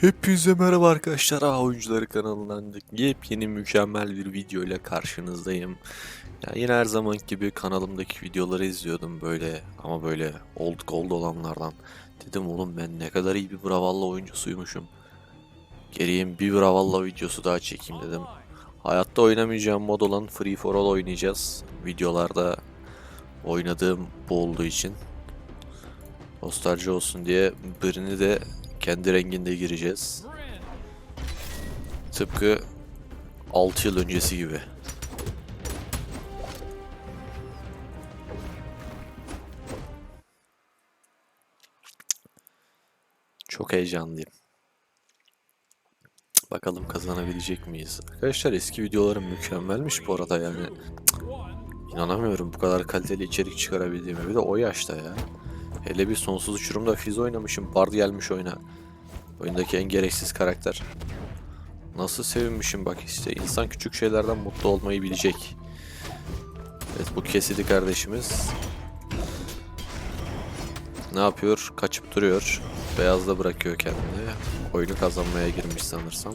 Hepinize merhaba arkadaşlar. Aa, Oyuncuları kanalından yepyeni mükemmel bir video ile karşınızdayım. Ya yine her zaman gibi kanalımdaki videoları izliyordum böyle ama böyle old gold olanlardan. Dedim oğlum ben ne kadar iyi bir Brawlhalla oyuncusuymuşum. Geriye bir Brawlhalla videosu daha çekeyim dedim. Hayatta oynamayacağım mod olan Free for All oynayacağız. Videolarda oynadığım bu olduğu için. Nostalji olsun diye birini de kendi renginde gireceğiz. Tıpkı 6 yıl öncesi gibi. Çok heyecanlıyım. Bakalım kazanabilecek miyiz? Arkadaşlar eski videolarım mükemmelmiş bu arada yani. İnanamıyorum bu kadar kaliteli içerik çıkarabildiğime. Bir de o yaşta ya. Hele bir sonsuz uçurumda Fizz oynamışım. Bard gelmiş oyuna. Oyundaki en gereksiz karakter. Nasıl sevinmişim bak işte insan küçük şeylerden mutlu olmayı bilecek. Evet bu kesidi kardeşimiz. Ne yapıyor? Kaçıp duruyor. Beyazda bırakıyor kendini. Oyunu kazanmaya girmiş sanırsam.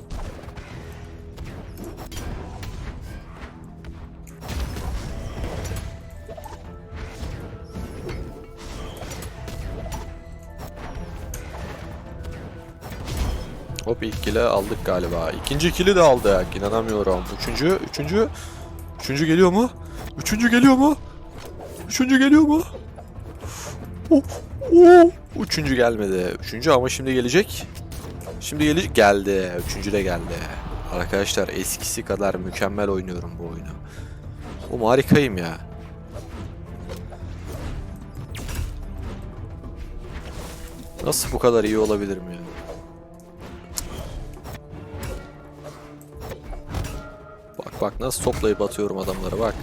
Hop ilk kill'i aldık galiba. İkinci kill'i de aldık. İnanamıyorum. Üçüncü, üçüncü, üçüncü geliyor mu? Üçüncü geliyor mu? Üçüncü geliyor mu? Oh, oh. Üçüncü gelmedi. Üçüncü ama şimdi gelecek. Şimdi gelecek. Geldi. Üçüncü de geldi. Arkadaşlar eskisi kadar mükemmel oynuyorum bu oyunu. Oğlum harikayım ya. Nasıl bu kadar iyi olabilirim ya? Bak nasıl toplayıp atıyorum adamları bak.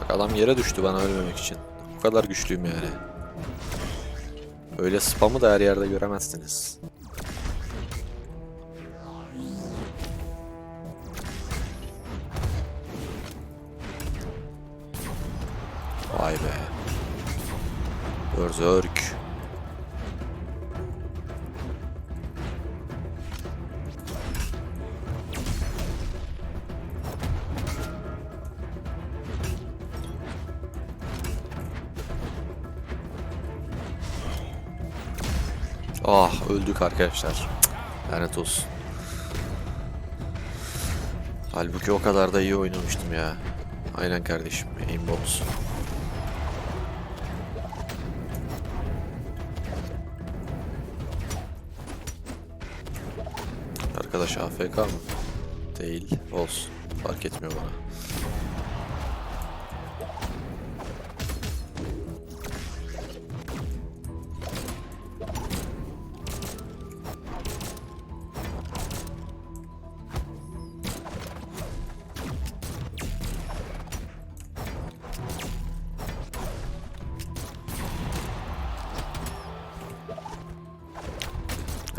Bak adam yere düştü bana ölmemek için. Bu kadar güçlüyüm yani. Öyle spamı da her yerde göremezsiniz. Vay be. Berserk. Öldük arkadaşlar. Lanet olsun. Halbuki o kadar da iyi oynamıştım ya. Aynen kardeşim. Aimbot. Arkadaş AFK mı? Değil. Olsun. Fark etmiyor bana.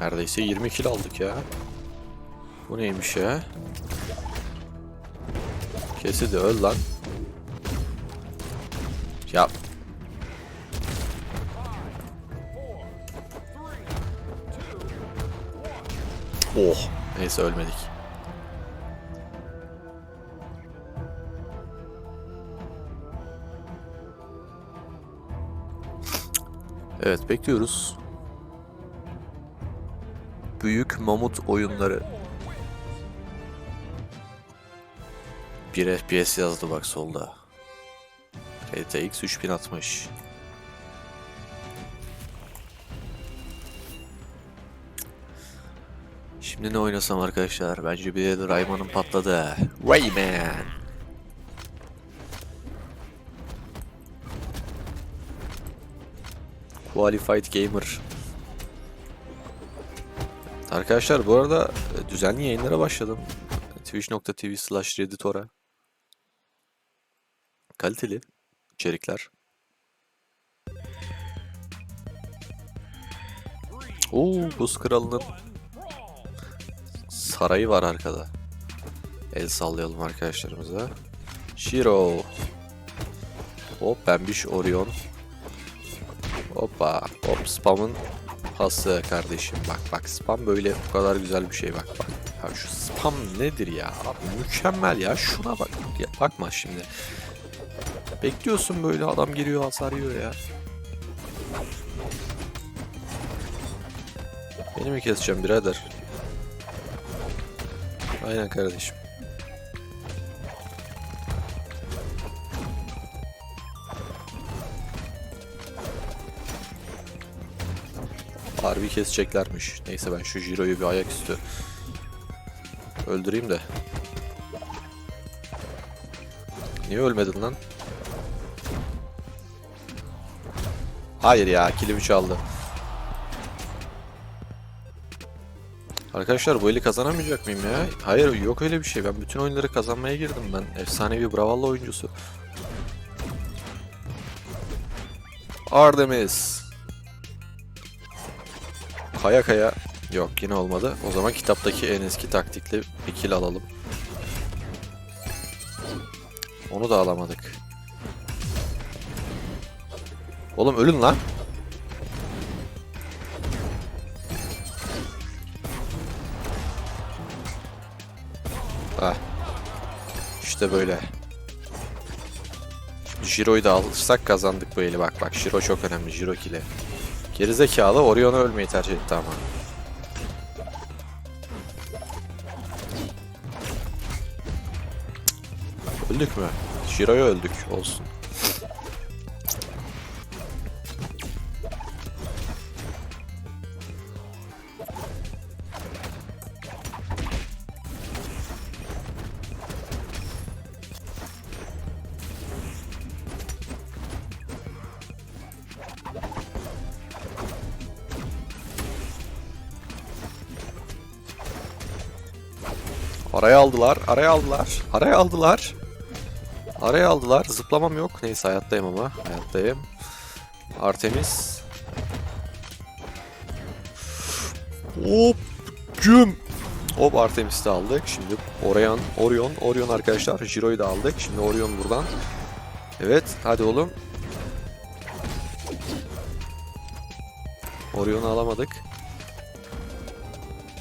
Neredeyse 20 kill aldık ya. Bu neymiş ya? Kesi de öl lan. Ya. Oh. Neyse ölmedik. Evet bekliyoruz. Büyük Mamut oyunları. 1 FPS yazdı bak solda. RTX 3060. Şimdi ne oynasam arkadaşlar? Bence bir de Rayman'ın patladı. Rayman. Qualified Gamer. Arkadaşlar bu arada e, düzenli yayınlara başladım. Twitch.tv slash Redditora. Kaliteli içerikler. Oo, buz kralının sarayı var arkada. El sallayalım arkadaşlarımıza. Shiro. Hop pembiş Orion. Hoppa. Hop spamın pası kardeşim. Bak bak spam böyle bu kadar güzel bir şey bak bak. Ya şu spam nedir ya? Abi mükemmel ya. Şuna bak. Ya, bakma şimdi. Bekliyorsun böyle adam geliyor hasar yiyor ya. Beni mi keseceğim birader? Aynen kardeşim. Harbi keseceklermiş. Neyse ben şu Jiro'yu bir ayaküstü öldüreyim de. Niye ölmedin lan? Hayır ya, kilimi çaldı. Arkadaşlar bu eli kazanamayacak mıyım ya? Hayır yok öyle bir şey. Ben bütün oyunları kazanmaya girdim ben. Efsanevi Brawl'la oyuncusu. Artemis. Kaya kaya. Yok yine olmadı. O zaman kitaptaki en eski taktikli bir kill alalım. Onu da alamadık. Oğlum ölün lan. Ah. İşte böyle. Şimdi Jiro'yu da alırsak kazandık bu eli. Bak bak Jiro çok önemli. Jiro kill'i. Gerizekalı Orion'u ölmeyi tercih etti ama. Öldük mü? Jiro'ya öldük. Olsun. Araya aldılar, araya aldılar, araya aldılar. Araya aldılar, zıplamam yok. Neyse hayattayım ama, hayattayım. Artemis. Hop, güm. Hop Artemis'i aldık. Şimdi Orion, Orion, Orion arkadaşlar. Jiro'yu da aldık. Şimdi Orion buradan. Evet, hadi oğlum. Orion'u alamadık.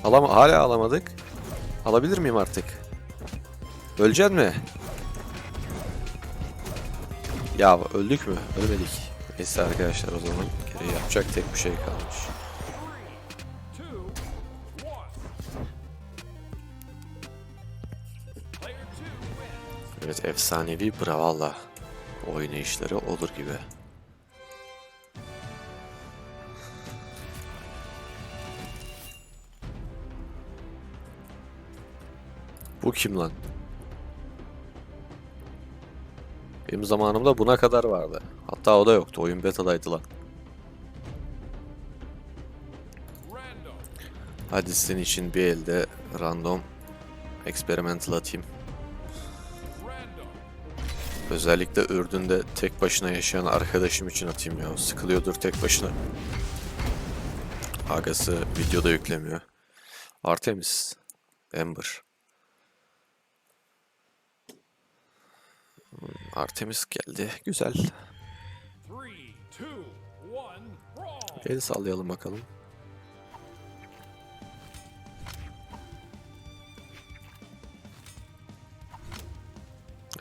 Alama hala alamadık. Alabilir miyim artık? Öleceksin mi? Ya öldük mü? Ölmedik. Neyse arkadaşlar o zaman geriye yapacak tek bir şey kalmış. Evet efsanevi Brawl'la oynayışları olur gibi. Bu kim lan? Benim zamanımda buna kadar vardı. Hatta o da yoktu. Oyun beta'daydı lan. Hadi senin için bir elde random experimental atayım. Özellikle Ürdün'de tek başına yaşayan arkadaşım için atayım ya. Sıkılıyordur tek başına. Agası videoda yüklemiyor. Artemis. Ember. Artemis geldi. Güzel. El sallayalım bakalım.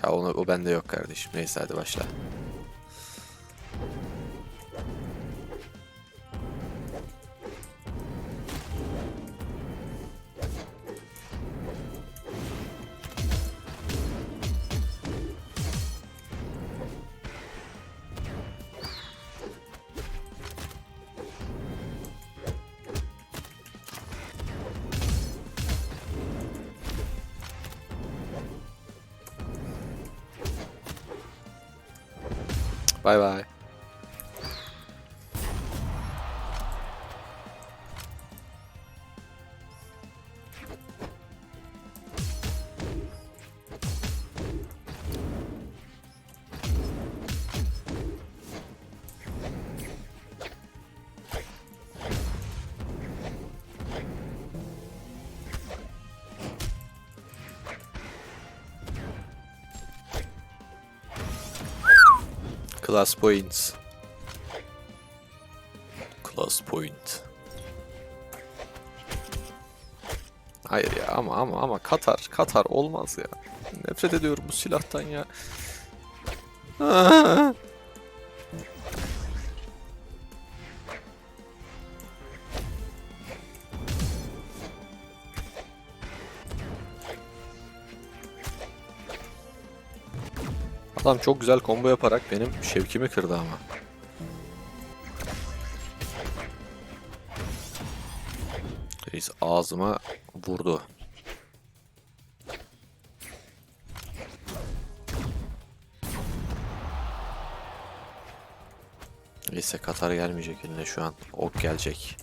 Ya onu, o bende yok kardeşim. Neyse hadi başla. Bay bay. Class points. Class point. Hayır ya ama ama ama Katar Katar olmaz ya. Nefret ediyorum bu silahtan ya. Adam çok güzel combo yaparak benim şevkimi kırdı ama. Reis ağzıma vurdu. Neyse Katar gelmeyecek eline şu an. Ok gelecek.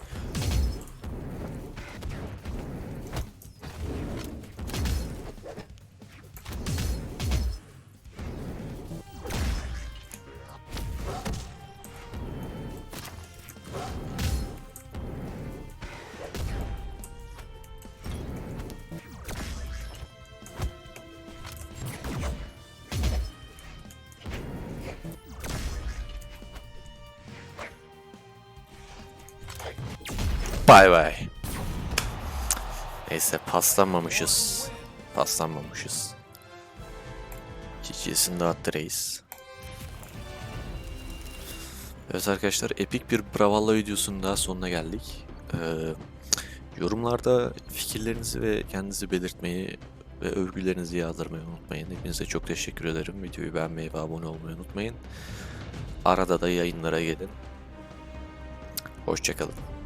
Bay bay. Neyse paslanmamışız. Paslanmamışız. GG'sini dağıttı reis. Evet arkadaşlar epik bir Brawlhalla videosunun daha sonuna geldik. Ee, yorumlarda fikirlerinizi ve kendinizi belirtmeyi ve övgülerinizi yağdırmayı unutmayın. Hepinize çok teşekkür ederim. Videoyu beğenmeyi ve abone olmayı unutmayın. Arada da yayınlara gelin. Hoşçakalın.